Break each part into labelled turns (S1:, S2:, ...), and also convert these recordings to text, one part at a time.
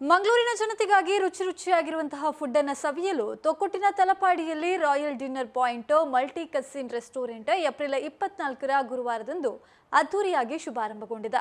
S1: ಮಂಗಳೂರಿನ ಜನತೆಗಾಗಿ ರುಚಿ ರುಚಿಯಾಗಿರುವಂತಹ ಫುಡ್ ಅನ್ನು ಸವಿಯಲು ತೊಕ್ಕೊಟ್ಟಿನ ತಲಪಾಡಿಯಲ್ಲಿ Royal Dinner Point, multi cuisine restaurant, April ಇಪ್ಪತ್ನಾಲ್ಕರ ಗುರುವಾರದಂದು ಅದ್ದೂರಿಯಾಗಿ ಶುಭಾರಂಭಗೊಂಡಿದೆ.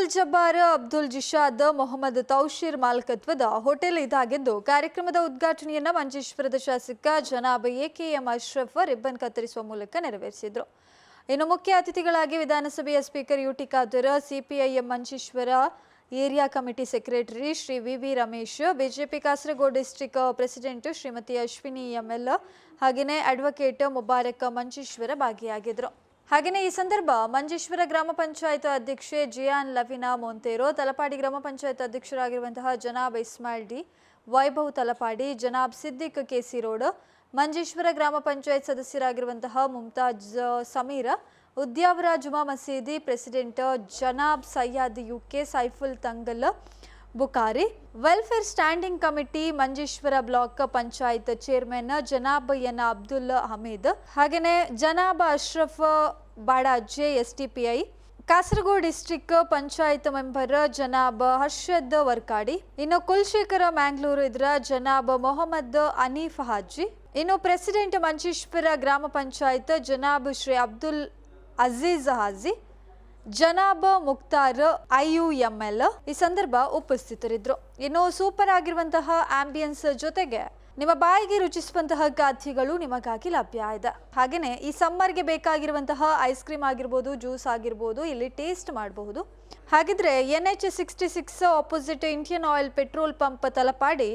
S1: ಅಬ್ದುಲ್ ಜಬ್ಬಾರ್, ಅಬ್ದುಲ್ ಜಿಶಾದ್, ಮೊಹಮ್ಮದ್ ತೌಶೀರ್ ಮಾಲಕತ್ವದ ಹೋಟೆಲ್ ಇದಾಗಿದ್ದು ಕಾರ್ಯಕ್ರಮದ ಉದ್ಘಾಟನೆಯನ್ನು ಮಂಜೇಶ್ವರದ ಶಾಸಕ ಜನಾಬ್ ಎಕೆಎಂ ಅಶ್ರಫ್ ರಿಬ್ಬನ್ ಕತ್ತರಿಸುವ ಮೂಲಕ ನೆರವೇರಿಸಿದರು. ಇನ್ನು ಮುಖ್ಯ ಅತಿಥಿಗಳಾಗಿ ವಿಧಾನಸಭೆಯ speaker UT Khader, CPIM Manjeshwar, area committee secretary Shri V V Ramesh, BJP Kasaragod district president Shrimati Ashwini ML ಹಾಗೆಯೇ ಅಡ್ವೊಕೇಟ್ ಮುಬಾರಕ್ ಮಂಜೇಶ್ವರ ಭಾಗಿಯಾಗಿದ್ರು. ಹಾಗೆಯೇ ಈ ಸಂದರ್ಭ ಮಂಜೇಶ್ವರ ಗ್ರಾಮ ಪಂಚಾಯತ್ ಅಧ್ಯಕ್ಷೆ ಜಿಯಾನ್ ಲವಿನಾ ಮೊಂತೇರೋ, ತಲಪಾಡಿ ಗ್ರಾಮ panchayat ಅಧ್ಯಕ್ಷರಾಗಿರುವಂತಹ Janab Ismail D, Vaibhav Talapady, Janab Siddiq KC road, Manjeshwar ಗ್ರಾಮ panchayat ಸದಸ್ಯರಾಗಿರುವಂತಹ Mumtaz Sameera, Udyavar Juma Masidi, president Janab Sayyad UK, Saiful Thangal Bukhari. Welfare standing committee Manjeshwar block panchayat chairman Janab N Abdul Hameed ಹಾಗೆಯೇ Janab Ashraf Badaje I. Kasaragod district panchayat member Janab Harshad Varkady. ಇನ್ನು ಕುಲ್ಶೇಖರ ಮ್ಯಾಂಗ್ಳೂರು ಇದರ ಜನಾಬ್ ಮೊಹಮ್ಮದ್ ಅನೀಫ್ ಹಾಜಿ ಇನ್ನು president Manjeshwar ಗ್ರಾಮ panchayat Janab Shri Abdul Aziz Haji Janab Muktar I U M L ಈ ಸಂದರ್ಭ ಉಪಸ್ಥಿತರಿದ್ದರು. ಇನ್ನು super ಆಗಿರುವಂತಹ ಆಂಬಿಯನ್ಸ್ ಜೊತೆಗೆ ನಿಮ್ಮ ಬಾಯಿಗೆ ರುಚಿಸುವಂತಹ ಖಾದ್ಯಗಳು ನಿಮಗಾಗಿ ಲಭ್ಯ ಇದೆ. ಹಾಗೆಯೇ ಈ ಸಮ್ಮರ್ಗೆ ಬೇಕಾಗಿರುವಂತಹ ಐಸ್ ಕ್ರೀಮ್ ಆಗಿರ್ಬೋದು, ಜ್ಯೂಸ್ ಆಗಿರ್ಬೋದು ಇಲ್ಲಿ ಟೇಸ್ಟ್ ಮಾಡಬಹುದು. ಹಾಗಿದ್ರೆ N H sixty six opposite Indian oil petrol pump Talapady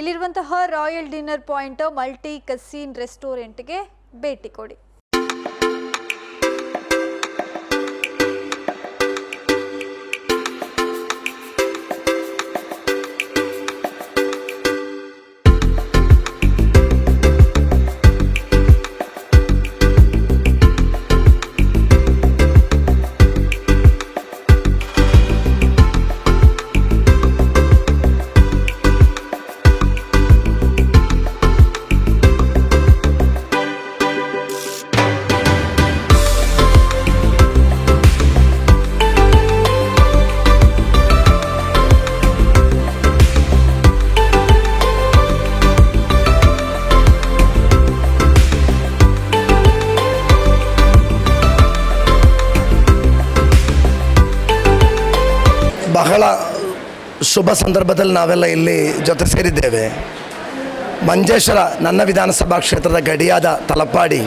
S1: ಇಲ್ಲಿರುವಂತಹ royal dinner point multi cuisine ರೆಸ್ಟೋರೆಂಟ್ಗೆ ಭೇಟಿ ಕೊಡಿ.
S2: ಶುಭ ಸಂದರ್ಭದಲ್ಲಿ ನಾವೆಲ್ಲ ಇಲ್ಲಿ ಜೊತೆ ಸೇರಿದ್ದೇವೆ. ಮಂಜೇಶ್ವರ ನನ್ನ ವಿಧಾನಸಭಾ ಕ್ಷೇತ್ರದ ಗಡಿಯಾದ ತಲಪಾಡಿ.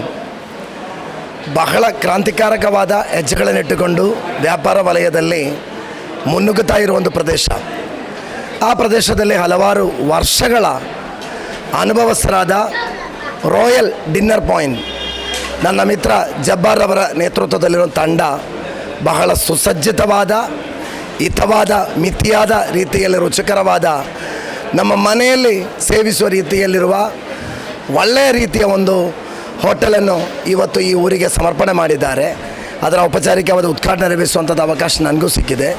S2: ಬಹಳ ಕ್ರಾಂತಿಕಾರಕವಾದ ಹೆಜ್ಜೆಗಳನ್ನಿಟ್ಟುಕೊಂಡು ವ್ಯಾಪಾರ ವಲಯದಲ್ಲಿ ಮುನ್ನುಗ್ಗುತ್ತಾ ಇರುವ ಒಂದು ಪ್ರದೇಶ. ಆ ಪ್ರದೇಶದಲ್ಲಿ ಹಲವಾರು ವರ್ಷಗಳ ಅನುಭವಸ್ಥರಾದ ರಾಯಲ್ ಡಿನ್ನರ್ ಪಾಯಿಂಟ್ ನನ್ನ ಮಿತ್ರ ಜಬ್ಬಾರ್ ಅವರ ನೇತೃತ್ವದಲ್ಲಿರುವ ತಂಡ ಬಹಳ ಸುಸಜ್ಜಿತವಾದ ಹಿತವಾದ, ಮಿತಿಯಾದ ರೀತಿಯಲ್ಲಿ ರುಚಿಕರವಾದ, ನಮ್ಮ ಮನೆಯಲ್ಲಿ ಸೇವಿಸುವ ರೀತಿಯಲ್ಲಿರುವ ಒಳ್ಳೆಯ ರೀತಿಯ ಒಂದು ಹೋಟೆಲನ್ನು ಇವತ್ತು ಈ ಊರಿಗೆ ಸಮರ್ಪಣೆ ಮಾಡಿದ್ದಾರೆ. ಅದರ ಔಪಚಾರಿಕವಾದ ಉದ್ಘಾಟನೆ ನೆರವೇರಿಸುವಂಥದ್ದು ಅವಕಾಶ ನನಗೂ ಸಿಕ್ಕಿದೆ.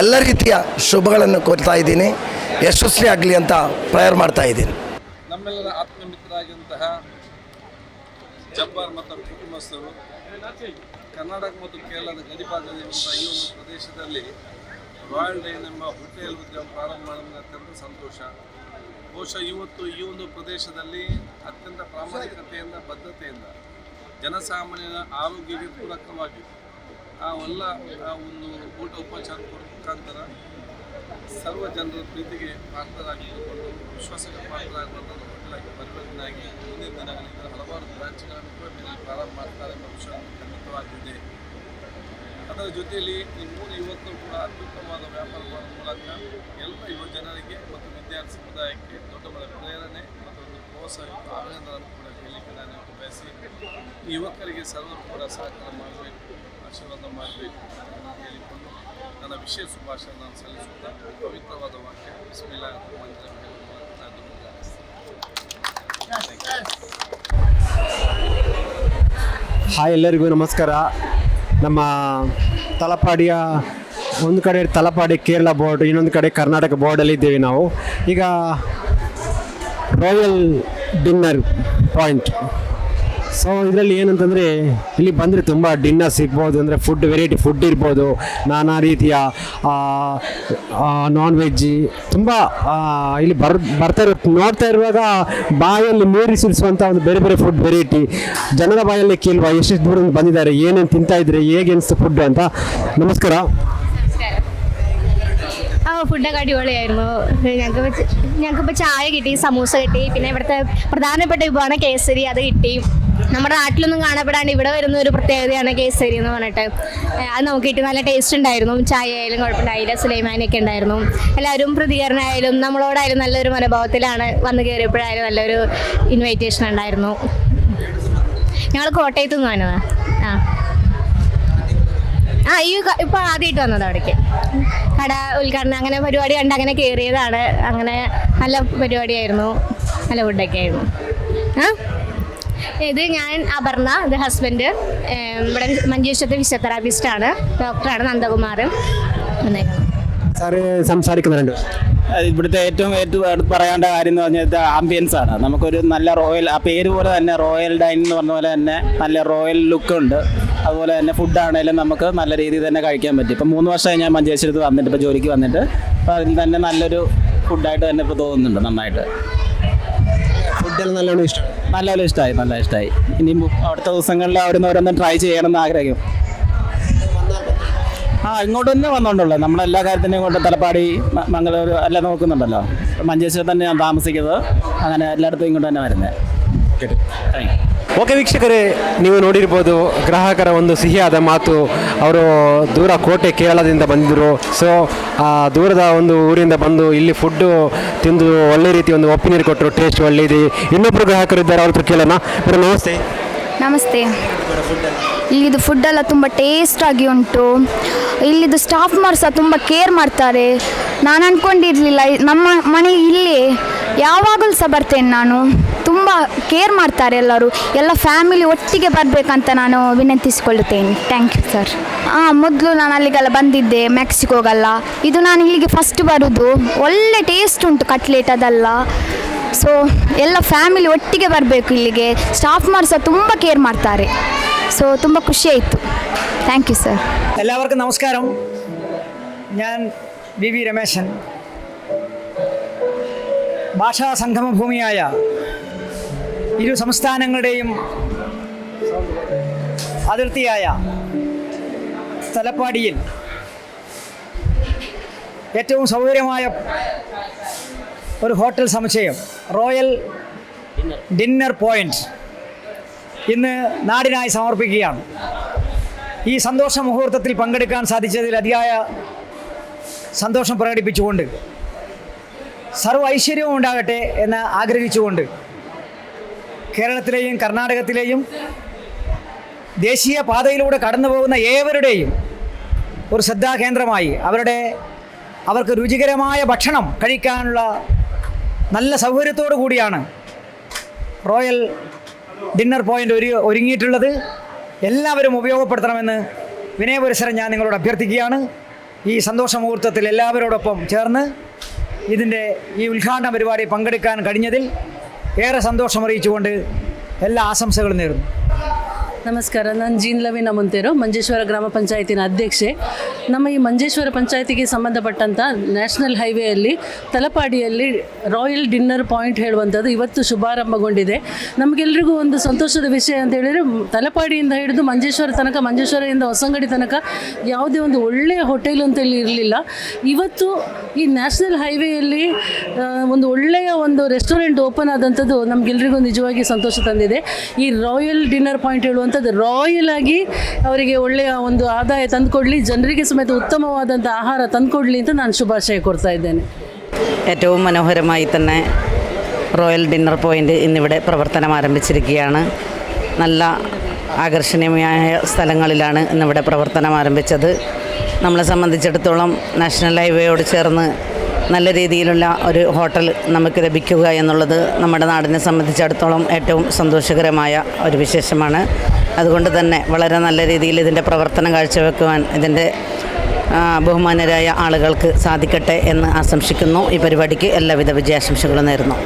S2: ಎಲ್ಲ ರೀತಿಯ ಶುಭಗಳನ್ನು ಕೋರ್ತಾ ಇದ್ದೀನಿ. ಯಶಸ್ವಿ ಆಗಲಿ ಅಂತ ಪ್ರೇಯರ್ ಮಾಡ್ತಾ ಇದ್ದೀನಿ.
S3: ನಮ್ಮೆಲ್ಲರ ಆತ್ಮ ಮಿತ್ರರಾಗಿರುವಂತಹ ಜಬ್ಬಾರ್ ಮತ್ತು ಕುಟುಂಬಸ್ಥರು, ಕರ್ನಾಟಕ ಮತ್ತು ಕೇರಳದ ಗಡಿಭಾಗದಲ್ಲಿರುವಂತಹ ಈ ಒಂದು ಪ್ರದೇಶದಲ್ಲಿ ಏನ್ ಎಂಬ ಹೋಟೆಲ್ ಉದ್ಯಮ ಪ್ರಾರಂಭ ಮಾಡೋದು ಸಂತೋಷ. ಬಹುಶಃ ಇವತ್ತು ಈ ಒಂದು ಪ್ರದೇಶದಲ್ಲಿ ಅತ್ಯಂತ ಪ್ರಾಮಾಣಿಕತೆಯಿಂದ ಬದ್ಧತೆಯಿಂದ ಜನಸಾಮಾನ್ಯರ ಆರೋಗ್ಯಕ್ಕೆ ಪೂರಕವಾಗಿ ಆ ಎಲ್ಲ ಒಂದು ಊಟ ಉಪಚಾರ ಮುಖಾಂತರ ಸರ್ವ ಜನರ ಪ್ರೀತಿಗೆ ಪಾತ್ರರಾಗಿ ವಿಶ್ವಾಸಕ್ಕೆ ಪಾತ್ರರಾಗುವಂಥದ್ದು ಹೋಟೆಲಾಗಿ ಪರಿವರ್ತನೆಯಾಗಿ ಮುಂದಿನ ದಿನಗಳಿಂದ ಹಲವಾರು ಬ್ರಾಂಚ್ಗಳನ್ನು ಪ್ರಾರಂಭ ಮಾಡ್ತಾರೆ ಎಂಬ ವಿಷಯ ಖಂಡಿತವಾಗಿದೆ ಅದರ ಜೊತೆಯಲ್ಲಿ ಈ ಮೂರು ಯುವಕರು ಕೂಡ ಅತ್ಯುತ್ತಮವಾದ ವ್ಯಾಪಾರ ಮೂಲಕ ಎಲ್ಲ ಯುವ ಜನರಿಗೆ ಮತ್ತು ವಿದ್ಯಾರ್ಥಿ ಸಮುದಾಯಕ್ಕೆ ದೊಡ್ಡ ಮಟ್ಟದ ಪ್ರೇರಣೆ ಮತ್ತು ಒಂದು ಪ್ರೋತ್ಸಾಹ ಅಭಿನಂದನೆ ಕೂಡ ಹೇಳಲಿಕ್ಕೆ ನಾನು ಬಯಸಿ ಯುವಕರಿಗೆ ಸರ್ವರು ಕೂಡ ಸಹಕಾರ ಮಾಡಬೇಕು, ಆಶೀರ್ವಾದ ಮಾಡಬೇಕು ಅಂತ ಹೇಳಿಕೊಂಡು ನನ್ನ ವಿಶೇಷ ಶುಭಾಶಯ ನಾನು ಸಲ್ಲಿಸುತ್ತಾ ಪವಿತ್ರವಾದ ವಾಕ್ಯ ಬಿಸ್ಮಿಲ್ಲಾ
S4: ಹಾಯ್ ಎಲ್ಲರಿಗೂ ನಮಸ್ಕಾರ. ನಮ್ಮ ತಲಪಾಡಿಯ ಒಂದು ಕಡೆ ತಲಪಾಡಿ ಕೇರಳ ಬೋರ್ಡ್, ಇನ್ನೊಂದು ಕಡೆ ಕರ್ನಾಟಕ ಬೋರ್ಡಲ್ಲಿ ಇದ್ದೀವಿ ನಾವು. ಈಗ ರಾಯಲ್ ಡಿನ್ನರ್ ಪಾಯಿಂಟ್ ಸೊ ಇದರಲ್ಲಿ ಏನಂತಂದರೆ, ಇಲ್ಲಿ ಬಂದರೆ ತುಂಬ ಡಿನ್ನರ್ ಸಿಗ್ಬೋದು ಅಂದರೆ ಫುಡ್ ವೆರೈಟಿ ಫುಡ್ ಇರ್ಬೋದು, ನಾನಾ ರೀತಿಯ ನಾನ್ ವೆಜ್ಜಿ ತುಂಬ ಇಲ್ಲಿ ಬರ್, ಬರ್ತಾ ಇರೋ, ನೋಡ್ತಾ ಇರುವಾಗ ಬಾಯಲ್ಲಿ ನೀರು ಸುರಿಸುವಂಥ ಒಂದು ಬೇರೆ ಬೇರೆ ಫುಡ್ ವೆರೈಟಿ ಜನರ ಬಾಯಲ್ಲಿ ಕೇಳುವ, ಎಷ್ಟು ದೂರದಿಂದ ಬಂದಿದ್ದಾರೆ, ಏನೇನು ತಿಂತಾ ಇದ್ರೆ, ಹೇಗೆ ಅನಿಸ್ತು ಫುಡ್ ಅಂತ.
S5: ನಮಸ್ಕಾರ. ഫുഡൊക്കെ അടിപൊളിയായിരുന്നു. ഞങ്ങൾക്ക് ഞങ്ങൾക്കിപ്പോൾ ചായ കിട്ടി സമൂസ കിട്ടി പിന്നെ ഇവിടുത്തെ പ്രധാനപ്പെട്ട വിഭവമാണ് കേസരി അത് കിട്ടി. നമ്മുടെ നാട്ടിലൊന്നും കാണപ്പെടാണ്ട് ഇവിടെ വരുന്ന ഒരു പ്രത്യേകതയാണ് കേസരി എന്ന് പറഞ്ഞിട്ട്. അത് നമുക്ക് കിട്ടി നല്ല ടേസ്റ്റ് ഉണ്ടായിരുന്നു. ചായ ആയാലും കുഴപ്പമുണ്ടായില്ല സുലൈമാനൊക്കെ ഉണ്ടായിരുന്നു. എല്ലാവരും പ്രതികരണമായാലും നമ്മളോടായാലും നല്ലൊരു മനോഭാവത്തിലാണ് വന്ന് കയറിയപ്പോഴായാലും നല്ലൊരു ഇൻവൈറ്റേഷൻ ഉണ്ടായിരുന്നു. ഞങ്ങൾ കോട്ടയത്ത് നിന്ന് വന്നതാണ് ആ. ആ ഈ ഇപ്പൊ ആദ്യമായിട്ട് വന്നത് അവിടേക്ക്. കട ഉദ്ഘാടനം അങ്ങനെ പരിപാടി കണ്ട് അങ്ങനെ കയറിയതാണ് അങ്ങനെ നല്ല പരിപാടിയായിരുന്നു. നല്ല ഫുഡൊക്കെ ആയിരുന്നു ആ? ഇത് ഞാൻ അപർണ ഇത് ഹസ്ബൻഡ്. ഇവിടെ മഞ്ചേശ്വരത്തെ ഫിസിയോതെറാപ്പിസ്റ്റാണ്. ഡോക്ടറാണ് നന്ദകുമാർ.
S4: സാറ് സംസാരിക്കുന്നുണ്ട്.
S6: ഇവിടുത്തെ ഏറ്റവും ഏറ്റവും എടുത്ത് പറയേണ്ട കാര്യം എന്ന് പറഞ്ഞാൽ ആംബിയൻസ് ആണ്. നമുക്കൊരു നല്ല റോയൽ ആ പേര് പോലെ തന്നെ റോയൽ ഡൈനിങ് എന്ന് പറഞ്ഞ പോലെ തന്നെ നല്ല റോയൽ ലുക്ക് ഉണ്ട്. അതുപോലെ തന്നെ ഫുഡാണേലും നമുക്ക് നല്ല രീതിയിൽ തന്നെ കഴിക്കാൻ പറ്റും. ഇപ്പം മൂന്ന് വർഷമായി ഞാൻ മഞ്ചേശ്വരത്ത് വന്നിട്ട് ഇപ്പോൾ ജോലിക്ക് വന്നിട്ട് അപ്പോൾ അതിൽ തന്നെ നല്ലൊരു ഫുഡായിട്ട് തന്നെ ഇപ്പോൾ തോന്നുന്നുണ്ട് നന്നായിട്ട്.
S4: ഫുഡെല്ലാം നല്ലോണം ഇഷ്ടം.
S6: നല്ലോണം ഇഷ്ടമായി നല്ല ഇഷ്ടമായി ഇനി അടുത്ത ദിവസങ്ങളിൽ അവിടെ നിന്ന് ഓരോന്നും ട്രൈ ചെയ്യണമെന്ന് ആഗ്രഹിക്കും. ആ ഇങ്ങോട്ട് തന്നെ വന്നോണ്ടല്ലോ? നമ്മളെല്ലാ കാര്യത്തിനും ഇങ്ങോട്ട് തലപ്പാടി മ- മംഗളൂരു എല്ലാം നോക്കുന്നുണ്ടല്ലോ. മഞ്ചേശ്വരം തന്നെ ഞാൻ താമസിക്കുന്നത്. അങ്ങനെ എല്ലായിടത്തും ഇങ്ങോട്ട് തന്നെ വരുന്നത് താങ്ക് യു
S4: ಓಕೆ ವೀಕ್ಷಕರೇ, ನೀವು ನೋಡಿರ್ಬೋದು ಗ್ರಾಹಕರ ಒಂದು ಸಿಹಿಯಾದ ಮಾತು. ಅವರು ದೂರ ಕೋಟೆ ಕೇರಳದಿಂದ ಬಂದಿದ್ದರು ಸೊ ಆ ದೂರದ ಒಂದು ಊರಿಂದ ಬಂದು ಇಲ್ಲಿ ಫುಡ್ಡು ತಿಂದು ಒಳ್ಳೆ ರೀತಿ ಒಂದು ಒಪಿನಿಯನ್ ಕೊಟ್ಟರು. ಟೇಸ್ಟ್ ಒಳ್ಳೆ ಇದೆ ಇನ್ನೊಬ್ಬರು ಗ್ರಾಹಕರು ಇದ್ದಾರೆ, ಅವ್ರ ಕೇಳೋಣ. ಮೇಡಮ್ ನಮಸ್ತೆ.
S7: ನಮಸ್ತೆ. ಇಲ್ಲಿದು ಫುಡ್ಡೆಲ್ಲ ತುಂಬ ಟೇಸ್ಟಾಗಿ ಉಂಟು. ಇಲ್ಲಿದು ಸ್ಟಾಫ್ಮಾರ್ ಸಹ ತುಂಬ ಕೇರ್ ಮಾಡ್ತಾರೆ. ನಾನು ಅಂದ್ಕೊಂಡಿರಲಿಲ್ಲ ನಮ್ಮ ಮನೆ ಇಲ್ಲಿ. ಯಾವಾಗಲೂ ಸಹ ಬರ್ತೇನೆ ನಾನು. ತುಂಬ ಕೇರ್ ಮಾಡ್ತಾರೆ ಎಲ್ಲರೂ ಎಲ್ಲ ಫ್ಯಾಮಿಲಿ ಒಟ್ಟಿಗೆ ಬರಬೇಕಂತ ನಾನು ವಿನಂತಿಸಿಕೊಳ್ಳುತ್ತೇನೆ ಥ್ಯಾಂಕ್ ಯು ಸರ್ ಹಾಂ ಮೊದಲು ನಾನು ಅಲ್ಲಿಗೆಲ್ಲ ಬಂದಿದ್ದೆ ಮೆಕ್ಸಿಕೋಗೆಲ್ಲ ಇದು ನಾನು ಇಲ್ಲಿಗೆ ಫಸ್ಟ್ ಬರೋದು ಒಳ್ಳೆ ಟೇಸ್ಟ್ ಉಂಟು ಕಟ್ಲೆಟ್ ಅದೆಲ್ಲ ಸೊ ಎಲ್ಲ ಫ್ಯಾಮಿಲಿ ಒಟ್ಟಿಗೆ ಬರಬೇಕು ಇಲ್ಲಿಗೆ ಸ್ಟಾಫ್ ಸಹ ತುಂಬ ಕೇರ್ ಮಾಡ್ತಾರೆ ಸೊ ತುಂಬ ಖುಷಿ ಆಯಿತು ಥ್ಯಾಂಕ್ ಯು ಸರ್
S8: എല്ലാവർക്കും നമസ്കാരം ഞാൻ വി വി രമേശൻ ഭാഷാ സംഗമഭൂമിയായ ഇരു സംസ്ഥാനങ്ങളുടെയും അതിർത്തിയായ തലപ്പാടിയിൽ ഏറ്റവും സൗകര്യമായ ഒരു ഹോട്ടൽ സമുച്ചയം റോയൽ ഡിന്നർ പോയിന്റ് ഇന്ന് നാടിനായി സമർപ്പിക്കുകയാണ്. ഈ സന്തോഷ മുഹൂർത്തത്തിൽ പങ്കെടുക്കാൻ സാധിച്ചതിൽ അതിയായ സന്തോഷം പ്രകടിപ്പിച്ചുകൊണ്ട് സർവ ഐശ്വര്യവും ഉണ്ടാകട്ടെ എന്ന് ആഗ്രഹിച്ചുകൊണ്ട് കേരളത്തിലെയും കർണാടകത്തിലെയും ദേശീയ പാതയിലൂടെ കടന്നു പോകുന്ന ഏവരുടെയും ഒരു ശ്രദ്ധാകേന്ദ്രമായി അവരുടെ അവർക്ക് രുചികരമായ ഭക്ഷണം കഴിക്കാനുള്ള നല്ല സൗകര്യത്തോടു കൂടിയാണ് റോയൽ ഡിന്നർ പോയിന്റ് ഒരു ഒരുങ്ങിയിട്ടുള്ളത്. എല്ലാവരും ഉപയോഗപ്പെടുത്തണമെന്ന് വിനയപുരസരം ഞാൻ നിങ്ങളോട് അഭ്യർത്ഥിക്കുകയാണ്. ഈ സന്തോഷ മുഹൂർത്തത്തിൽ എല്ലാവരോടൊപ്പം ചേർന്ന് ഇതിന്റെ ഈ ഉദ്ഘാടന പരിപാടി പങ്കെടുക്കാൻ കഴിഞ്ഞതിൽ ഏറെ സന്തോഷം അറിയിച്ചുകൊണ്ട് എല്ലാ ആശംസകളും നേരുന്നു.
S9: ನಮಸ್ಕಾರ, ನಾನು ಜೀನ್ ಲವಿನ ಮುಂತೇರು, ಮಂಜೇಶ್ವರ ಗ್ರಾಮ ಪಂಚಾಯತಿನ ಅಧ್ಯಕ್ಷೆ. ನಮ್ಮ ಈ ಮಂಜೇಶ್ವರ ಪಂಚಾಯತಿಗೆ ಸಂಬಂಧಪಟ್ಟಂಥ ನ್ಯಾಷನಲ್ ಹೈವೇಯಲ್ಲಿ, ತಲಪಾಡಿಯಲ್ಲಿ ರಾಯಲ್ ಡಿನ್ನರ್ ಪಾಯಿಂಟ್ ಹೇಳುವಂಥದ್ದು ಇವತ್ತು ಶುಭಾರಂಭಗೊಂಡಿದೆ. ನಮಗೆಲ್ಲರಿಗೂ ಒಂದು ಸಂತೋಷದ ವಿಷಯ ಅಂತ ಹೇಳಿದರೆ, ತಲಪಾಡಿಯಿಂದ ಹಿಡಿದು ಮಂಜೇಶ್ವರ ತನಕ ಮಂಜೇಶ್ವರದಿಂದ ಹೊಸಂಗಡಿ ತನಕ ಯಾವುದೇ ಒಂದು ಒಳ್ಳೆಯ ಹೋಟೆಲ್ ಅಂತೇಳಿ ಇರಲಿಲ್ಲ. ಇವತ್ತು ಈ ನ್ಯಾಷನಲ್ ಹೈವೇಯಲ್ಲಿ ಒಂದು ಒಳ್ಳೆಯ ಒಂದು ರೆಸ್ಟೋರೆಂಟ್ ಓಪನ್ ಆದಂಥದ್ದು ನಮಗೆಲ್ಲರಿಗೂ ನಿಜವಾಗಿ ಸಂತೋಷ ತಂದಿದೆ. ಈ ರಾಯಲ್ ಡಿನ್ನರ್ ಪಾಯಿಂಟ್ ಹೇಳುವಂಥದ್ದು ರಾಯಲ್ ಆಗಿ ಅವರಿಗೆ ಒಳ್ಳೆಯ ಒಂದು ಆದಾಯ ತಂದುಕೊಡ್ಲಿ ಜನರಿಗೆ ಸಮೇತ ಉತ್ತಮವಾದಂಥ ಆಹಾರ ತಂದುಕೊಡ್ಲಿ ಅಂತ ನಾನು ಶುಭಾಶಯ ಕೊಡ್ತಾ ಇದ್ದೇನೆ
S10: ഏറ്റവും മനോഹരമായി തന്നെ റോയൽ ഡിന്നർ പോയിൻ്റ് ഇന്നിവിടെ പ്രവർത്തനം ആരംഭിച്ചിരിക്കുകയാണ് നല്ല ആകർഷണീയമായ സ്ഥലങ്ങളിലാണ് ഇന്നിവിടെ പ്രവർത്തനം ആരംഭിച്ചത് നമ്മളെ സംബന്ധിച്ചിടത്തോളം നാഷണൽ ഹൈവേയോട് ചേർന്ന് നല്ല രീതിയിലുള്ള ഒരു ഹോട്ടൽ നമുക്ക് ലഭിക്കുക എന്നുള്ളത് നമ്മുടെ നാടിനെ സംബന്ധിച്ചിടത്തോളം ഏറ്റവും സന്തോഷകരമായ ഒരു വിശേഷമാണ്. അതുകൊണ്ട് തന്നെ വളരെ നല്ല രീതിയിൽ ഇതിന്റെ പ്രവർത്തനം കാഴ്ചവെക്കുവാൻ ഇതിന്റെ ബഹുമാനരായ ആളുകൾക്ക് സാധിക്കട്ടെ എന്ന് ആശംസിക്കുന്നു. ഈ പരിപാടിക്ക് എല്ലാവിധ വിജയാശംസകളും നേരുന്നു.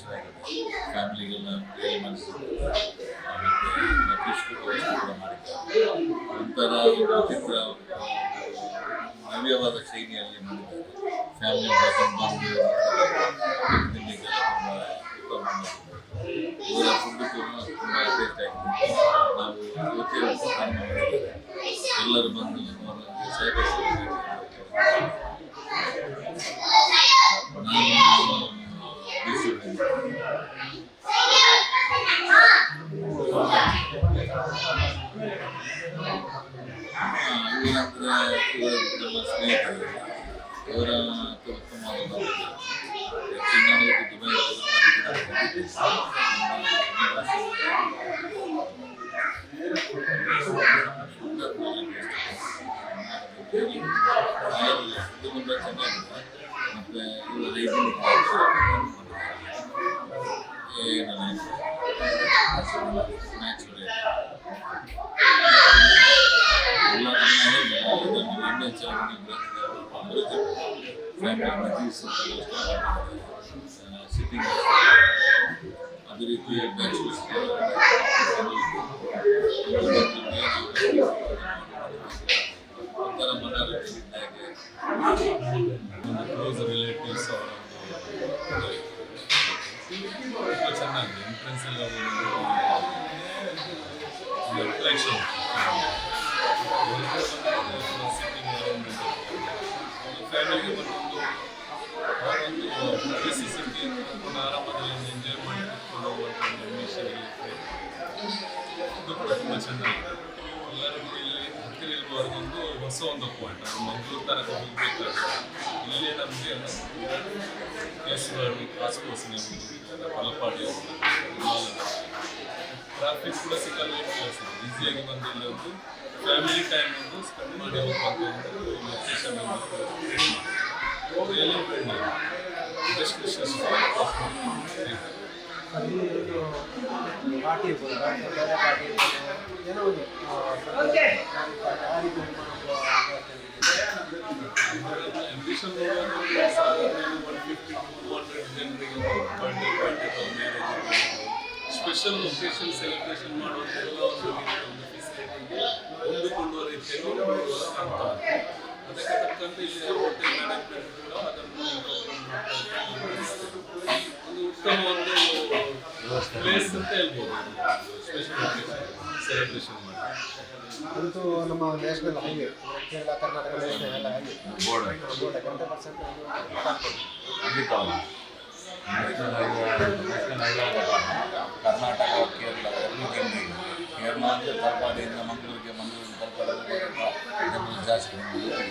S3: ಸೆಪರೇಷನ್ ಆಗಿದೆ ಫ್ಯಾಮಿಲಿಗೆಲ್ಲ ಬೇರೆ ಮಾಡಿಸಿದ್ರು ಮತ್ತು ಲೊಕೇಶನ್ ಕೂಡ ಮಾಡಿದ್ದಾರೆ ಒಂಥರ ವಿಚಿತ್ರ ನವ್ಯವಾದ ಶೈಲಿಯಲ್ಲಿ ಮಾಡಿದ್ದಾರೆ ಫ್ಯಾಮಿಲಿ ಕರ್ಕೊಂಡು ಬಂದು ತಿನ್ನಲಿಕ್ಕೆಲ್ಲ ತುಂಬ ಉತ್ತಮ ಇವರ ಫುಡ್ ಕೂಡ ತುಂಬ ಟೇಸ್ಟ್ ಆಗಿದೆ ನಾವು ಇವತ್ತೇ ಪ್ಲಾನ್ ಮಾಡಿದ್ದೇವೆ ಎಲ್ಲರೂ ಬಂದು ಅವರೊಂದಿಗೆ ಸಹಕರಿಸಬೇಕು ಇಂಡಿಯನ್ ಚಾಲೆಂಜ್ ಫ್ಯಾಮಿಲಿ ಮಜೀಸ್ ಸಿಟ್ಟಿಂಗ್ ಅದೇ ರೀತಿ ಬ್ಯಾಚುಲರ್ಸ್ ಒಂಥರ ಮನೋರಂಜನೆಯಾಗಿ ಒಂದು ಕ್ಲೋಸ್ ರಿಲೇಟಿವ್ಸ್ ಅವರ ತುಂಬ ಚೆನ್ನಾಗಿದೆ ಎಂಟ್ರೆನ್ಸ್ ಎಲ್ಲ ಒಂದು ಅಟ್ರಾಕ್ಷನ್ ಫ್ಯಾಮಿಲಿಗೆ ಬಂದೊಂದು ಅವರೊಂದು ಬಿಸಿ ಸಿಟಿ ಒಂದು ಆರಾಮದಲ್ಲಿ ಎಂಜಾಯ್ ಮಾಡಿ ಕೂತ್ಕೊಂಡು ಹೋಗುವಂಥ ಒಂದು ಮಿಷನ್ ಇದು ಕೂಡ ತುಂಬ ಚೆನ್ನಾಗಿದೆ. ಎಲ್ಲರಿಗೂ ಇಲ್ಲಿ ಹತ್ತಿರ ಇರುವವರೆಗೊಂದು ಹೊಸ ಒಂದು ಪಾಯಿಂಟ್ ನಮ್ಮ ಮಂಗಳೂರು ತನಕ ಹೋಗಬೇಕಾದ್ರೆ ಇಲ್ಲೇ ನಮಗೆ ಕೇಸುಗಳು ಆಸ್ಪಾಸಿನ ಫಲಪಾಡಿ ಟ್ರಾಫಿಕ್ ಕೂಡ ಸಿಗಲ್ಲ ಈಸಿಯಾಗಿ ಬಂದು ಇಲ್ಲಿ ಒಂದು ಫ್ಯಾಮಿಲಿ ಟೈಮ್ ಒಂದು ಸ್ಪೆಂಡ್ ಮಾಡಿ ಹೋಗುವಂಥ ಒಂದು location really best wishes ambition one fifty to hundred ಜನರಿಗೆ ಬರ್ಡೇ ಪಾರ್ಟಿ ಅಥವಾ ಮ್ಯಾರೇಜ್ ಸ್ಪೆಷಲ್ ಒಕೇಶನ್ ಸೆಲೆಬ್ರೇಷನ್ ಮಾಡುವಂತೆಲ್ಲ ಒಂದು ರೀತಿಯ ಒಂದು ಫೆಸಿಲಿಟಿಗೆ ಹೊಂದಿಕೊಳ್ಳುವ ರೀತಿಯಲ್ಲಿ ಮಾಡುವ ಕಾಣ್ತಾರೆ ಅದಕ್ಕೆ ತಕ್ಕಂತೆ ಇಲ್ಲಿ ಹೋಟೆಲ್ ಮ್ಯಾನೇಜ್ಮೆಂಟ್ ಕೂಡ ಅದನ್ನು incorporate ಮಾಡ್ತಾ ಇದ್ದಾರೆ. ಒಂದು ಉತ್ತಮ ಒಂದು ಪ್ಲೇಸ್ ಅಂತ ಹೇಳ್ಬೋದು ಸ್ಪೆಷಲ್ ಒಕೇಶನ್ ಸೆಲೆಬ್ರೇಷನ್ ಮಾಡಿ
S4: ಅಂತೂ ನಮ್ಮ national highway Kerala Karnataka national highway
S3: board
S4: ಎಂಟು ಪರ್ಸೆಂಟ್
S3: ಖಂಡಿತ ಹೌದು. ನ್ಯಾಷನಲ್ ಹೈವೇ ನ್ಯಾಷನಲ್ ಹೈವೇ ಆದ ಕಾರಣ ಕರ್ನಾಟಕ ಕೇರಳ ಎರಡೂ ಬೆಂಗಳೂರು ಎರ್ನಾಡಿಗೆ ತಲಪಾಡಿಯಿಂದ ಮಂಗಳೂರಿಗೆ ಮಂಗಳೂರಿಗೆ ತಲಪಾಡಿಗೆ ಜನರು ಜಾಸ್ತಿ ಬಂದಿದ್ದಾರೆ.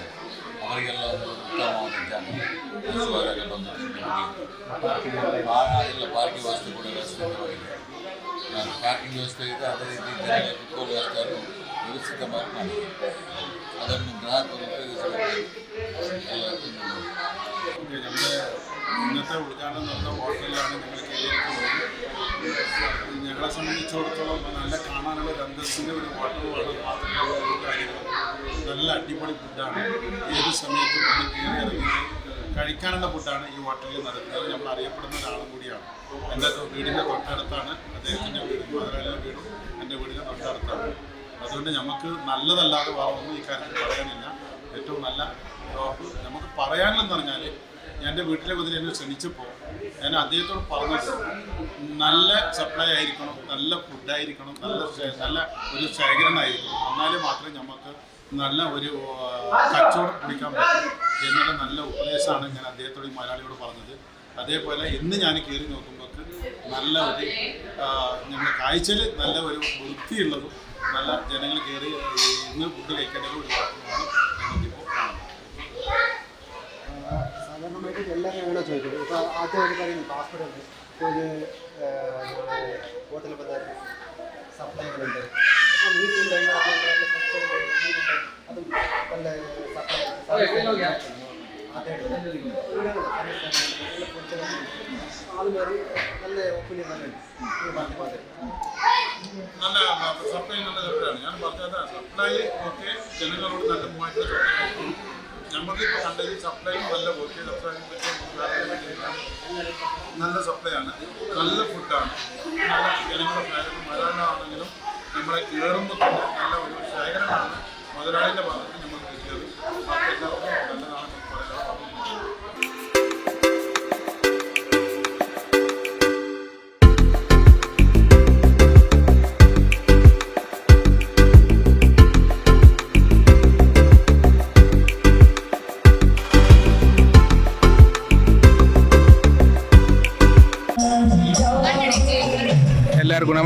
S3: ಅವರಿಗೆಲ್ಲ ಒಂದು ಉತ್ತಮವಾದ ಜಾಗ ಹಸುವಾದಾಗ ಬಂದು ತಿಂದು ಹೋಗಿ. ಆ ಎಲ್ಲ ಪಾರ್ಕಿಂಗ್ ವ್ಯವಸ್ಥೆ ಕೂಡ ವ್ಯವಸ್ಥಿತವಾಗಿದೆ ನಾನು ಪಾರ್ಕಿಂಗ್ ವ್ಯವಸ್ಥೆ ಇದೆ ಅದೇ ರೀತಿ ಜನರಿಗೆ ಕುತ್ಕೊಳ್ಳುವ ವ್ಯವಸ್ಥೆಯನ್ನು ವ್ಯವಸ್ಥಿತವಾಗಿ ಮಾಡಿದೆ ಅದನ್ನು ಗ್ರಾಹಕರು ಉಪಯೋಗಿಸಬೇಕು എല്ലാവർക്കും
S11: നമ്മുടെ ഇന്നത്തെ ഉദ്ഘാടനം നടന്ന ഹോട്ടലിലാണ് ഞങ്ങൾ കയറിയിരിക്കുന്നത് ഞങ്ങളെ സംബന്ധിച്ചിടത്തോളം നല്ല കാണാനുള്ള ഒരു ഒരു വാട്ടറുമാണ് കാര്യങ്ങൾ. നല്ല അടിപൊളി ഫുഡാണ്. ഏത് സമയത്തും നമ്മൾ കയറി ഇറങ്ങി കഴിക്കാനുള്ള ഫുഡാണ് ഈ ഹോട്ടലിൽ നടക്കുന്നത് നമ്മൾ അറിയപ്പെടുന്ന ഒരാളും കൂടിയാണ്. എന്റെ വീടിന്റെ തൊട്ടടുത്താണ്. അദ്ദേഹത്തിന്റെ വീടും മാതരാളിയുടെ വീടും എന്റെ വീടിന്റെ തൊട്ടടുത്താണ്. അതുകൊണ്ട് നമുക്ക് നല്ലതല്ലാതെ വേറെ ഈ കാര്യത്തിൽ പറയാനില്ല. ഏറ്റവും നല്ല നമുക്ക് പറയാനുള്ളതെന്ന് പറഞ്ഞാൽ എന്റെ വീട്ടിലെ മുതൽ എന്നെ ക്ഷണിച്ചപ്പോൾ ഞാൻ അദ്ദേഹത്തോട് പറഞ്ഞത് നല്ല സപ്ലൈ ആയിരിക്കണം നല്ല ഫുഡായിരിക്കണം നല്ല നല്ല ഒരു ശേഖരണമായിരിക്കണം എന്നാലേ മാത്രമേ നമുക്ക് നല്ല ഒരു കച്ചവടം പിടിക്കാൻ പറ്റും എന്നുള്ള നല്ല ഉപദേശമാണ് ഞാൻ അദ്ദേഹത്തോട് ഈ മലയാളിയോട് പറഞ്ഞത്. അതേപോലെ ഇന്ന് ഞാൻ കയറി നോക്കുമ്പോൾ നല്ല ഒരു ഞങ്ങളുടെ കാഴ്ചയിൽ നല്ല ഒരു വൃത്തിയുള്ളതും നല്ല ജനങ്ങൾ കയറി ഇന്ന് ഫുഡ് കഴിക്കേണ്ടത് ഒരു
S12: സാധാരണമായിട്ട് എല്ലാവരും അങ്ങനെ ചോദിക്കുന്നത് ഇപ്പോൾ ആദ്യം ഒരു പറയുന്നു പാസ്പോർട്ട് ഉണ്ട് ഒരു ഹോട്ടൽ പദാർത്ഥം സപ്ലൈകളുണ്ട് അപ്പോൾ വീട്ടിൽ അതും നല്ല സപ്ലൈ ആളുമാർ നല്ല ഒപ്പീനിയൻ തന്നെ ഉണ്ട് പറഞ്ഞ പോലെ
S11: നല്ല സപ്ലൈ നല്ല സപ്ലൈയാണ് ഞാൻ പറഞ്ഞത് സപ്ലൈ ഒക്കെ ജനങ്ങളോട് നല്ല മൂവായിട്ട് നല്ല സപ്ലൈ ആണ്. നല്ല ഫുഡാണ് നല്ല ശേഖരണം മലയാളമാണെങ്കിലും നമ്മളെ കയറുമ്പോൾ തന്നെ നല്ല ഒരു ശേഖരമാണ് മുതലാളിന്റെ ഭാഗത്ത്.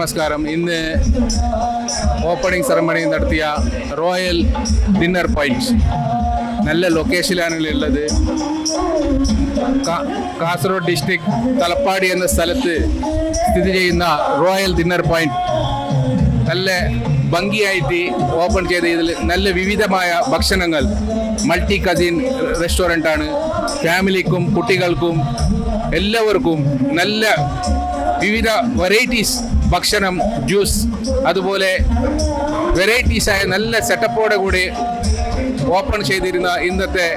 S13: നമസ്കാരം. ഇന്ന് ഓപ്പണിംഗ് സെറമണി നടത്തിയ റോയൽ ഡിന്നർ പോയിന്റ്. നല്ല ലൊക്കേഷനിലാണ് ഉള്ളത്. കാസർഗോഡ് ഡിസ്ട്രിക്ട് തലപ്പാടി എന്ന സ്ഥലത്ത് സ്ഥിതി ചെയ്യുന്ന റോയൽ ഡിന്നർ പോയിന്റ്. നല്ല ഭംഗിയായിട്ട് ഓപ്പൺ ചെയ്ത ഇതിൽ നല്ല വിവിധമായ ഭക്ഷണങ്ങൾ. മൾട്ടി കസിൻ റെസ്റ്റോറന്റ് ആണ്. ഫാമിലിക്കും കുട്ടികൾക്കും എല്ലാവർക്കും നല്ല വിവിധ വെറൈറ്റീസ് ഭക്ഷണം ജ്യൂസ് അതുപോലെ വെറൈറ്റീസായ നല്ല സെറ്റപ്പോടെ കൂടി ഓപ്പൺ ചെയ്തിരുന്ന ഇന്നത്തെ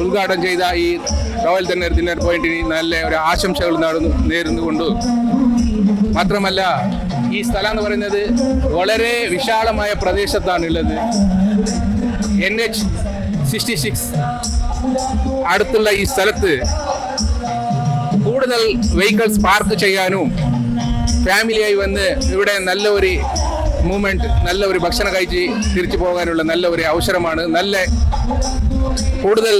S13: ഉദ്ഘാടനം ചെയ്ത ഈ റോയൽ ഡിന്നർ ഡിന്നർ പോയിന്റിന് നല്ല ഒരു ആശംസകൾ നടന്നു നേരുന്നുകൊണ്ട് മാത്രമല്ല ഈ സ്ഥലം എന്ന് പറയുന്നത് വളരെ വിശാലമായ പ്രദേശത്താണുള്ളത്. എൻ എച്ച് സിക്സ്റ്റി സിക്സ് അടുത്തുള്ള ഈ സ്ഥലത്ത് കൂടുതൽ വെഹിക്കിൾസ് പാർക്ക് ചെയ്യാനും ഫാമിലിയായി വന്ന് ഇവിടെ നല്ല ഒരു മൂവ്മെന്റ് നല്ല ഒരു ഭക്ഷണം കഴിച്ച് തിരിച്ചു പോകാനുള്ള നല്ല ഒരു അവസരമാണ്. നല്ല കൂടുതൽ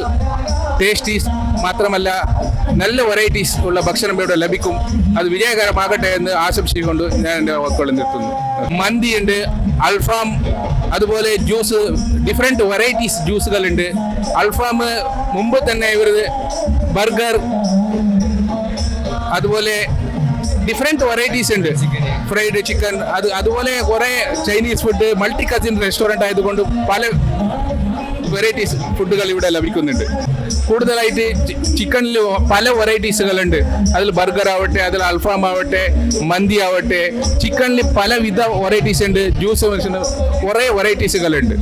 S13: ടേസ്റ്റീസ് മാത്രമല്ല നല്ല വെറൈറ്റീസ് ഉള്ള ഭക്ഷണം ഇവിടെ ലഭിക്കും. അത് വിജയകരമാകട്ടെ എന്ന് ആശംസിച്ചുകൊണ്ട് ഞാൻ എന്റെ വാക്കുകൾ നിർത്തുന്നു. മന്തിയുണ്ട് അൽഫാം അതുപോലെ ജ്യൂസ് ഡിഫറെന്റ് വെറൈറ്റീസ് ജ്യൂസുകളുണ്ട് അൽഫാം മുമ്പ് തന്നെ ഇവർ ബർഗർ അതുപോലെ ഡിഫറെന്റ് വെറൈറ്റീസ് ഉണ്ട്. ഫ്രൈഡ് ചിക്കൻ അത് അതുപോലെ കുറേ Chinese food multi cuisine restaurant ആയതുകൊണ്ട് പല വെറൈറ്റീസ് ഫുഡുകൾ ഇവിടെ ലഭിക്കുന്നുണ്ട്. കൂടുതലായിട്ട് ചിക്കനിൽ പല വെറൈറ്റീസുകളുണ്ട് അതിൽ ബർഗർ ആവട്ടെ അതിൽ അൽഫാം ആവട്ടെ മന്തി ആവട്ടെ ചിക്കനിൽ പലവിധ വെറൈറ്റീസ് ഉണ്ട്. ജ്യൂസ് കുറേ വെറൈറ്റീസുകളുണ്ട്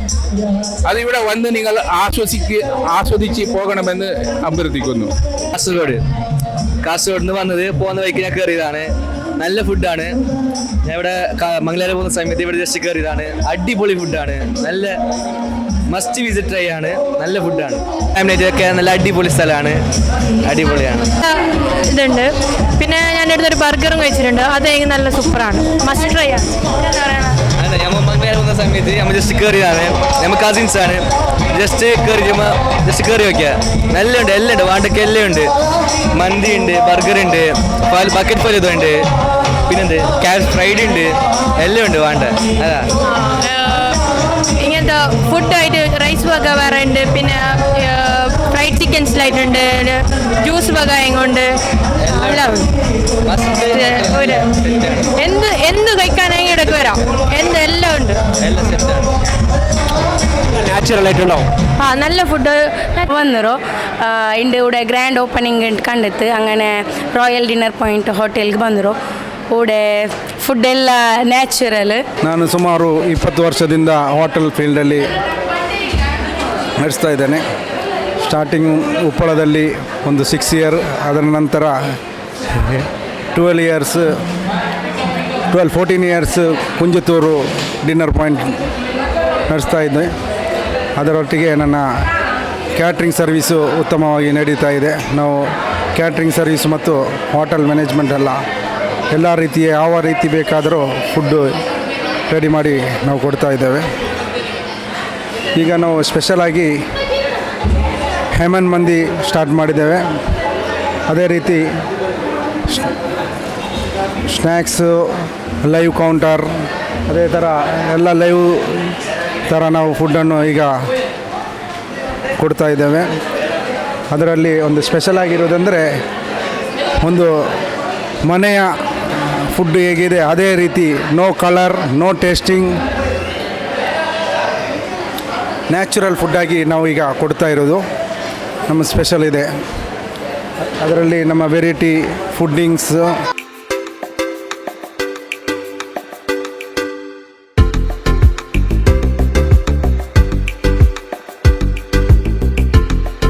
S13: അതിവിടെ വന്ന് നിങ്ങൾ ആസ്വദിക്ക് ആസ്വദിച്ച് പോകണമെന്ന് അഭ്യർത്ഥിക്കുന്നു.
S14: കാസർഗോഡ് കാസർഗോഡ് നിന്ന് വന്നത് പോകുന്ന വഴിക്ക് ഞാൻ കയറിയതാണ്. നല്ല ഫുഡാണ്. ഞാൻ ഇവിടെ മംഗലാരം പോകുന്ന സമയത്ത് ഇവിടെ ജസ്റ്റ് കയറിയതാണ്. അടിപൊളി ഫുഡാണ്. നല്ല മസ്റ്റ് വിസിറ്റ് ട്രൈ ആണ്. നല്ല ഫുഡാണ്. ഫാമിലിയൊക്കെ നല്ല അടിപൊളി സ്ഥലമാണ്. അടിപൊളിയാണ്.
S5: ഇതുണ്ട്. പിന്നെ ഞാൻ അടുത്തൊരു ബർഗറും കഴിച്ചിട്ടുണ്ട്. അത് എനിക്ക് നല്ല സൂപ്പറാണ്. മസ്റ്റ് ട്രൈ ആണ്.
S14: അതെ നമ്മൾ പോകുന്ന സമയത്ത് നമ്മൾ ജസ്റ്റ് കയറിയതാണ്. നമ്മൾ കസിൻസ് ആണ്. ജസ്റ്റ് കയറി ജസ്റ്റ് കയറി നോക്കിയ. നല്ല ഉണ്ട് എല്ലാം ഉണ്ട്. വാണ്ടൊക്കെ എല്ലാം ഉണ്ട്. മന്തി ഉണ്ട് ബർഗർ ഉണ്ട് പാൽ ബക്കറ്റ് ഇതുണ്ട് പിന്നെന്ത്? ക്യാരറ്റ് ഫ്രൈഡ് ഉണ്ട്. എല്ലാം ഉണ്ട് വേണ്ട? അതാ.
S15: ഇങ്ങനത്തെ ഫുഡായിട്ട് റൈസ് വക വേറെ ഉണ്ട്. പിന്നെ ഫ്രൈഡ് ചിക്കൻസിലായിട്ടുണ്ട് ജ്യൂസ് വക ഉണ്ട്. എല്ലാം ഉണ്ട്. ഒരു എന്ത് എന്ത് കഴിക്കാനെങ്കിൽ ഇടയ്ക്ക് വരാം. എന്ത്
S4: ನ್ಯಾಚುರಲ್ ಆಯಿತು
S15: ನೋ ಹಾಂ ನನ್ನ ಫುಡ್ ಬಂದರು ಇಂಡೆ ಊಡೆ ಗ್ರ್ಯಾಂಡ್ ಓಪನಿಂಗ್ ಅಂತ ಕಂಡಿತ್ತು ಹಾಗಾನೇ ರಾಯಲ್ ಡಿನ್ನರ್ ಪಾಯಿಂಟ್ ಹೋಟೆಲ್ಗೆ ಬಂದರು ಫುಡ್ ಎಲ್ಲ ನ್ಯಾಚುರಲ್
S16: ನಾನು ಸುಮಾರು ಇಪ್ಪತ್ತು ವರ್ಷದಿಂದ ಹೋಟೆಲ್ ಫೀಲ್ಡಲ್ಲಿ ನಡೆಸ್ತಾ ಇದ್ದೇನೆ. ಸ್ಟಾರ್ಟಿಂಗ್ ಉಪ್ಪಳದಲ್ಲಿ ಒಂದು ಸಿಕ್ಸ್ ಇಯರ್ ಅದರ ನಂತರ twelve years twelve fourteen years Kunjathur dinner point ನಡೆಸ್ತಾ ಇದ್ದೆ. ಅದರೊಟ್ಟಿಗೆ ನನ್ನ ಕ್ಯಾಟ್ರಿಂಗ್ ಸರ್ವೀಸು ಉತ್ತಮವಾಗಿ ನಡೀತಾ ಇದೆ. ನಾವು ಕ್ಯಾಟ್ರಿಂಗ್ ಸರ್ವೀಸ್ ಮತ್ತು ಹೋಟೆಲ್ ಮ್ಯಾನೇಜ್ಮೆಂಟ್ ಎಲ್ಲ ಎಲ್ಲ ರೀತಿಯ ಯಾವ ರೀತಿ ಬೇಕಾದರೂ ಫುಡ್ಡು ರೆಡಿ ಮಾಡಿ ನಾವು ಕೊಡ್ತಾ ಇದ್ದೇವೆ. ಈಗ ನಾವು ಸ್ಪೆಷಲಾಗಿ ಹೇಮನ್ ಮಂದಿ ಸ್ಟಾರ್ಟ್ ಮಾಡಿದ್ದೇವೆ. ಅದೇ ರೀತಿ ಸ್ನ್ಯಾಕ್ಸು ಲೈವ್ ಕೌಂಟರ್, ಅದೇ ಥರ ಎಲ್ಲ ಲೈವ್ ಥರ ನಾವು ಫುಡ್ಡನ್ನು ಈಗ ಕೊಡ್ತಾ ಇದ್ದೇವೆ. ಅದರಲ್ಲಿ ಒಂದು ಸ್ಪೆಷಲ್ ಆಗಿರೋದಂದರೆ ಒಂದು ಮನೆಯ ಫುಡ್ ಹೇಗಿದೆ, ಅದೇ ರೀತಿ no colour, no tasting, natural ಫುಡ್ಡಾಗಿ ನಾವು ಈಗ ಕೊಡ್ತಾ ಇರೋದು. ನಮ್ಮ ಸ್ಪೆಷಲ್ ಇದೆ. ಅದರಲ್ಲಿ ನಮ್ಮ ವೆರೈಟಿ ಫುಡ್ಡಿಂಗ್ಸ್